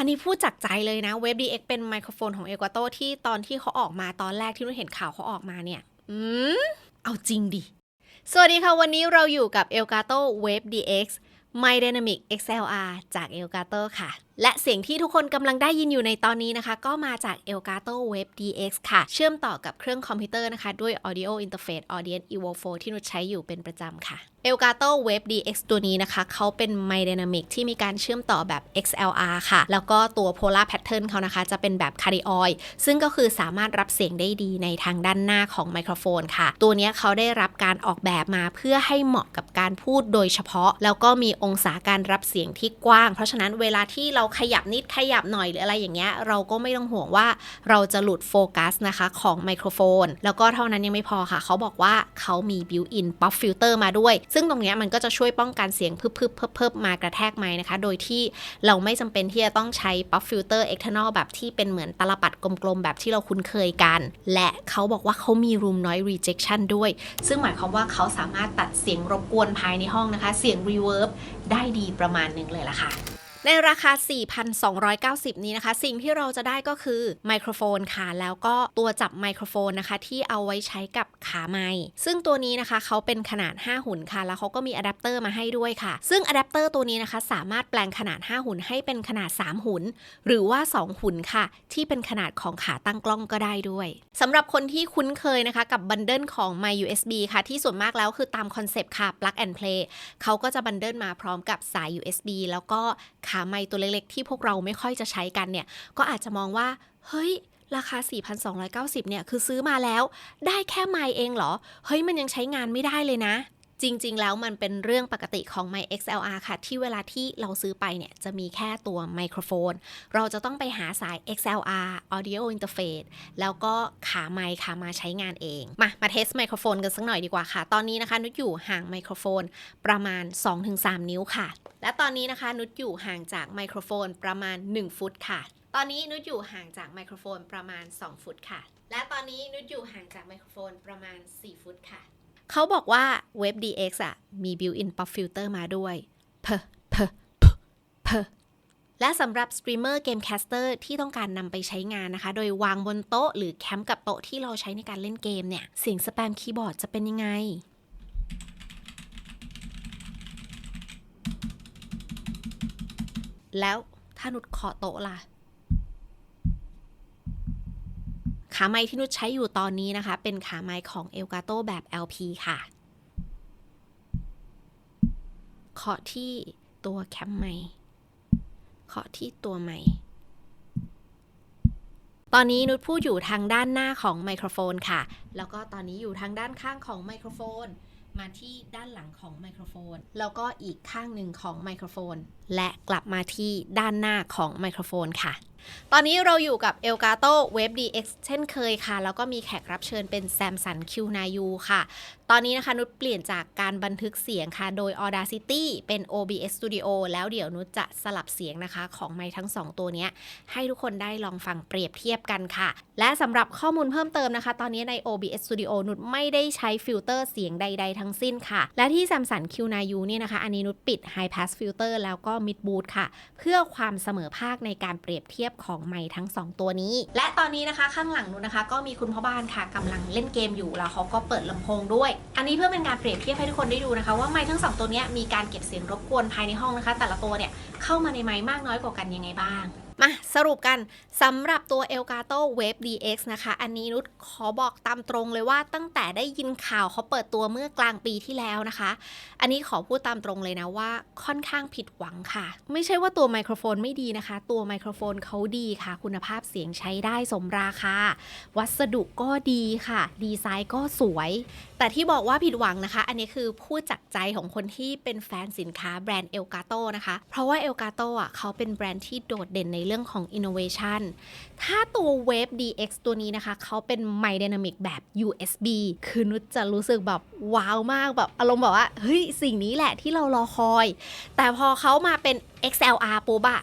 อันนี้พูดจากใจเลยนะ Wave DX เป็นไมโครโฟนของ Elgato ที่ตอนที่เขาออกมาตอนแรกที่เราเห็นข่าวเขาออกมาเนี่ย อืม เอาจริงดิ สวัสดีค่ะ วันนี้เราอยู่กับ Elgato Wave DX My Dynamic XLR จาก Elgato ค่ะ และเสียงที่ทุกคนกำลังได้ยินอยู่ในตอนนี้นะคะ ก็มาจาก Elgato Wave DX ค่ะ เชื่อมต่อกับเครื่องคอมพิวเตอร์นะคะ ด้วย Audio Interface Audience Evo 4 ที่นุชใช้อยู่เป็นประจำค่ะ Elgato Wave DX ตัวนี้นะคะ เขาเป็น My Dynamic ที่มีการเชื่อมต่อแบบ XLR ค่ะ แล้วก็ตัว Polar Pattern เขานะคะ จะเป็นแบบ Cardioid ซึ่งก็คือสามารถรับเสียงได้ดีในทางด้านหน้าของไมโครโฟนค่ะ ตัวนี้เขาได้รับการออกแบบมาเพื่อให้เหมาะกับการพูดโดยเฉพาะ แล้วก็มีองศาการรับเสียงที่กว้าง เพราะฉะนั้นเวลาที่เราขยับนิดขยับหน่อยหรืออะไรอย่างเงี้ย เราก็ไม่ต้องห่วงว่าเราจะหลุดโฟกัสนะคะของไมโครโฟน แล้วก็เท่านั้นยังไม่พอค่ะ เขาบอกว่าเขามี built-in pop filter มาด้วยซึ่งตรงนี้มันก็จะช่วยป้องกันเสียงพึบๆเพิ่มๆมากระแทกไม้นะคะ โดยที่เราไม่จำเป็นที่จะต้องใช้ pop filter external แบบที่เป็นเหมือนตลปัดกลมๆ แบบที่เราคุ้นเคยกัน และเขาบอกว่าเขามี room noise rejection ด้วย ซึ่งหมายความว่าเขาสามารถตัดเสียงรบกวนภายในห้องนะคะ เสียง reverb ได้ดีประมาณนึงเลยล่ะค่ะ ในราคา 4,290 นี้นะคะ สิ่งที่เราจะได้ก็คือไมโครโฟนค่ะ แล้วก็ตัวจับไมโครโฟนนะคะ ที่เอาไว้ใช้กับขาไมค์ซึ่งตัวนี้นะคะเขาเป็นขนาด 5 หุ่นค่ะ แล้วเขาก็มีอะแดปเตอร์มาให้ด้วยค่ะ ซึ่งอะแดปเตอร์ตัวนี้นะคะ สามารถแปลงขนาด 5 หุ่นให้เป็นขนาด 3 หุ่น หรือว่า 2 หุ่นค่ะ ที่เป็นขนาดของขาตั้งกล้องก็ได้ด้วยสำหรับคนที่คุ้นเคยนะคะ กับบันเดิลของ My USB ค่ะ ที่ส่วนมากแล้วคือตามคอนเซปต์ค่ะ plug and play เขาก็จะบันเดิลมาพร้อมกับสาย USB แล้วก็าไม้ตัวเล็กๆ ที่พวกเราไม่ค่อยจะใช้กันเนี่ย ก็อาจจะมองว่า เฮ้ย ราคา 4,290 เนี่ย คือซื้อมาแล้ว ได้แค่ไม้เองเหรอ เฮ้ย มันยังใช้งานไม่ได้เลยนะ จริง ๆ แล้วมันเป็นเรื่องปกติของ My XLR ค่ะ ที่เวลาที่เราซื้อไปเนี่ย จะมีแค่ตัวไมโครโฟน เราจะต้องไปหาสาย XLR Audio Interface แล้วก็ขาไมค์ค่ะมาใช้งานเอง มา มาเทสไมโครโฟนกันสักหน่อยดีกว่าค่ะ ตอนนี้นะคะ นุชอยู่ห่างไมโครโฟนประมาณ 2-3 นิ้วค่ะ และตอนนี้นะคะ นุชอยู่ห่างจากไมโครโฟนประมาณ 1 ฟุตค่ะตอนนี้นุชอยู่ห่างจากไมโครโฟนประมาณ 2 ฟุตค่ะ และตอนนี้นุชอยู่ห่างจากไมโครโฟนประมาณ 4 ฟุตค่ะ เขาบอกว่า Web DX อะมี built-in pop filter มาด้วยเพอเพอเพอเพอและสำหรับสตรีมเมอร์เกมแคสเตอร์ที่ต้องการนำไปใช้งานนะคะ โดยวางบนโต๊ะหรือแคมป์กับโต๊ะที่เราใช้ในการเล่นเกมเนี่ย เสียงสแปมคีย์บอร์ดจะเป็นยังไง แล้วถ้านุดเคาะโต๊ะล่ะ ขาไม้ที่นุชใช้อยู่ตอนนี้นะคะ เป็นขาไม้ของ Elgato แบบ LP ค่ะ เคาะที่ตัวแคมไม้เคาะที่ตัวไม้ตอนนี้นุชพูดอยู่ทางด้านหน้าของไมโครโฟนค่ะ แล้วก็ตอนนี้อยู่ทางด้านข้างของไมโครโฟน มาที่ด้านหลังของไมโครโฟน แล้วก็อีกข้างหนึ่งของไมโครโฟน และกลับมาที่ด้านหน้าของไมโครโฟนค่ะ ตอนนี้เราอยู่กับ Elgato Wave DX เช่นเคยค่ะ แล้วก็มีแขกรับเชิญเป็น Samsung Q Nayu ค่ะ ตอนนี้นะคะ นุชเปลี่ยนจากการบันทึกเสียงค่ะ โดย Audacity เป็น OBS Studio แล้วเดี๋ยวนุชจะสลับเสียงนะคะ ของไมค์ทั้ง 2 ตัวนี้ ให้ทุกคนได้ลองฟังเปรียบเทียบกันค่ะ และสำหรับข้อมูลเพิ่มเติมนะคะ ตอนนี้ใน OBS Studio นุชไม่ได้ใช้ฟิลเตอร์เสียงใด ๆ ทั้งสิ้นค่ะ และที่ Samsung Q Nayu เนี่ยนะคะอันนี้นุชปิด High Pass Filter แล้วก็ Mid Boot ค่ะ เพื่อความเสมอภาคในการเปรียบเทียบของไม้ทั้ง 2 ตัวนี้ และตอนนี้นะคะข้างหลังนู้นนะคะ ก็มีคุณพ่อบ้านค่ะกำลังเล่นเกมอยู่แล้วเขาก็เปิดลำโพงด้วย อันนี้เพื่อเป็นการเปรียบเทียบให้ทุกคนได้ดูนะคะ ว่าไม้ทั้งสองตัวนี้มีการเก็บเสียงรบกวนภายในห้องนะคะ แต่ละตัวเนี่ยเข้ามาในไม้มากน้อยกว่ากันยังไงบ้าง มาสรุปกันสำหรับตัว Elgato Wave DX นะคะ อันนี้นุชขอบอกตามตรงเลยว่าตั้งแต่ได้ยินข่าวเขาเปิดตัวเมื่อกลางปีที่แล้วนะคะ อันนี้ขอพูดตามตรงเลยนะว่าค่อนข้างผิดหวังค่ะ ไม่ใช่ว่าตัวไมโครโฟนไม่ดีนะคะ ตัวไมโครโฟนเขาดีค่ะ คุณภาพเสียงใช้ได้สมราคา วัสดุก็ดีค่ะ ดีไซน์ก็สวย แต่ที่บอกว่าผิดหวังนะคะ อันนี้คือพูดจากใจของคนที่เป็นแฟนสินค้าแบรนด์ Elgato นะคะ เพราะว่า Elgato อะเขาเป็นแบรนด์ที่โดดเด่นในเรื่องของ innovation ถ้าตัว Wave DX ตัวนี้นะคะ เขาเป็น My Dynamic แบบ USB คือนุชจะรู้สึกแบบว้าวมากแบบอารมณ์แบบว่า เฮ้ย สิ่งนี้แหละที่เรารอคอย แต่พอเขามาเป็น XLR ปุ๊บอะ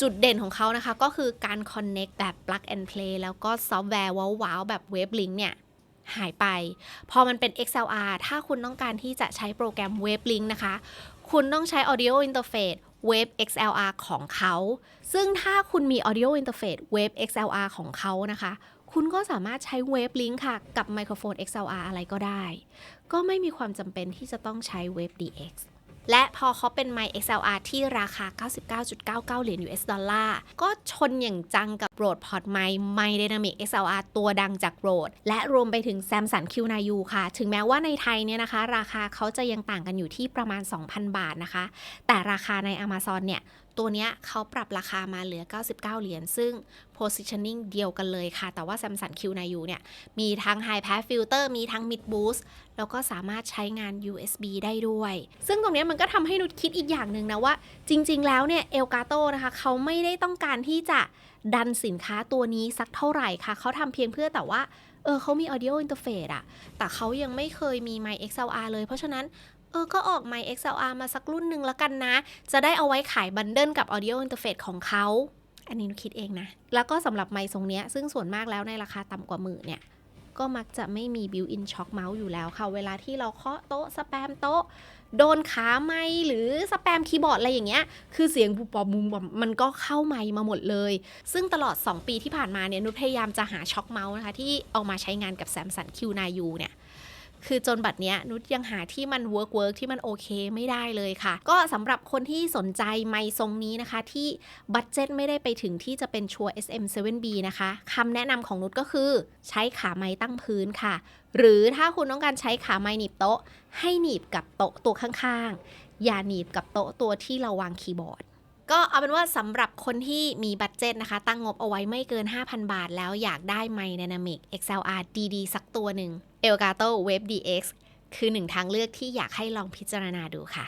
จุดเด่นของเขานะคะ ก็คือการ connect แบบ plug and play แล้วก็ซอฟต์แวร์ว้าวๆแบบ Wavelink เนี่ยหายไป พอมันเป็น XLR ถ้าคุณต้องการที่จะใช้โปรแกรม Wavelink นะคะ คุณต้องใช้ Audio Interface Wave XLR ของเขา ซึ่งถ้าคุณมี Audio Interface Wave XLR ของเขานะคะ คุณก็สามารถใช้ Wave Link ค่ะ กับไมโครโฟน XLR อะไรก็ได้ ก็ไม่มีความจำเป็นที่จะต้องใช้ Wave DX และพอเขาเป็นไมค์ XLR ที่ราคา 99.99 เหรียญ US ดอลลาร์ ก็ชนอย่างจังกับ โรดพอร์ตไมค์ไมค์ Dynamic XLR ตัวดังจากโรดและรวมไปถึง Samsung Q9U ค่ะ ถึงแม้ว่าในไทยเนี่ยนะคะ ราคาเขาจะยังต่างกันอยู่ที่ประมาณ 2,000 บาทนะคะ แต่ราคาใน Amazon เนี่ยตัวเนี้ยเขาปรับราคามาเหลือ 99 เหรียญ ซึ่ง positioning เดียวกันเลยค่ะ แต่ว่า Samsung Q9U เนี่ย มีทั้ง High Pass Filter มีทั้ง Mid Boost แล้วก็สามารถใช้งาน USB ได้ด้วย ซึ่งตรงเนี้ยมันก็ทำให้นุชคิดอีกอย่างหนึ่งนะว่า จริง ๆ แล้วเนี่ย Elgato นะคะ เขาไม่ได้ต้องการที่จะดันสินค้าตัวนี้สักเท่าไหร่ค่ะเขาทำเพียงเพื่อแต่ว่า เออเขามี audio interface อะแต่เขายังไม่เคยมี My XLR เลย เพราะฉะนั้น เออ ก็ออก mic XLR มาสักรุ่นหนึ่งแล้วกันนะ จะได้เอาไว้ขายบันเดิลกับ audio interface ของเขา อันนี้นุคิดเองนะ แล้วก็สำหรับไมค์ทรงเนี้ย ซึ่งส่วนมากแล้วในราคาต่ำกว่าหมื่นเนี่ย ก็มักจะไม่มีบิวอินช็อคเมาส์อยู่แล้วค่ะ เวลาที่เราเคาะโต๊ะสแปมโต๊ะ โดนขาไม้หรือสแปมคีย์บอร์ดอะไรอย่างเงี้ย คือเสียงบุบปอบบุมมมันก็เข้าไม้มาหมดเลย ซึ่งตลอด 2 ปีที่ผ่านมาเนี่ยนุชพยายามจะหาช็อคเมาส์นะคะที่เอามาใช้งานกับ Samsung Q9U เนี่ย คือจนบัดเนี้ยนุชยังหาที่มันเวิร์กเวิร์กที่มันโอเคไม่ได้เลยค่ะ ก็สำหรับคนที่สนใจไมค์ทรงนี้นะคะ ที่บัตเจ็ตไม่ได้ไปถึงที่จะเป็นชัวร์ SM7B นะคะคำแนะนำของนุชก็คือใช้ขาไม้ตั้งพื้นค่ะ หรือถ้าคุณต้องการใช้ขาไม้หนีบโต๊ะ ให้หนีบกับโต๊ะตัวข้างๆ อย่าหนีบกับโต๊ะตัวที่เราวางคีย์บอร์ด ก็เอาเป็นว่าสำหรับคนที่มีบัตเจ็ตนะคะ ตั้งงบเอาไว้ไม่เกิน 5,000 บาท แล้วอยากได้ไมค์ Dynamic XLR ดีๆ สักตัวหนึ่ง Elgato Wave DX คือหนึ่งทางเลือกที่อยากให้ลองพิจารณาดูค่ะ